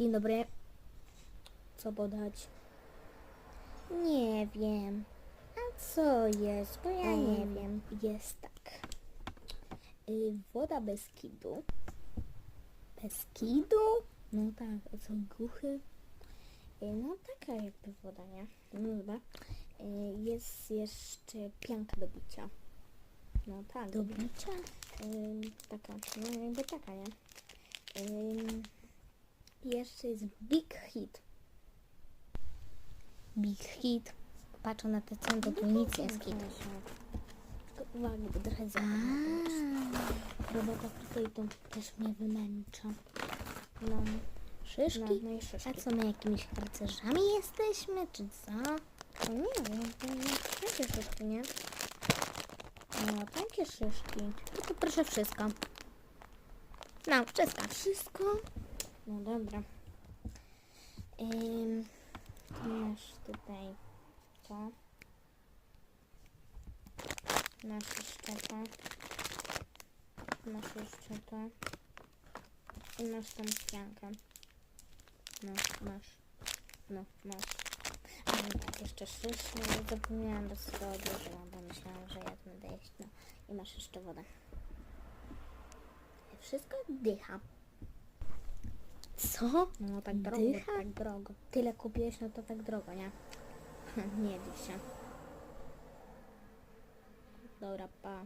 Dzień dobry. Co podać? Nie wiem. A co jest? Bo ja nie Em, wiem. Jest tak. Y, woda bez kidu. Bez kidu? No tak, a co głuchy? Y, no taka jakby woda, nie? No dobra. Y, jest jeszcze pianka do bicia. No tak. Do bicia? Ym, taka, no jakby taka, nie? Ym, jeszcze jest Big Hit. Big hit. Patrzę na te ceny, to tu nic nie jest hit. Tylko uwaga, bo trochę Robota tylko i to też mnie wymęcza. No, Szyszki? no, no i szyszki. A co my jakimiś harcerzami jesteśmy, czy co? No nie wiem, to nie, takie szyszki, nie? No, takie szyszki. No to proszę wszystko. No, wszystko. Wszystko? No dobra. Ym, masz tutaj to. Masz jeszcze to. Masz jeszcze to. I masz tą piankę. No, masz. No, masz. No tak, jeszcze szysz. No, zapomniałam, bo sobie odłożyłam, bo myślałam, że ja to będę jeść. No, i masz jeszcze wodę. Wszystko dycha. Co? No tak drogo, Dycha? tak drogo. Tyle kupiłeś, no to tak drogo, nie? nie dyś się. Dobra, pa.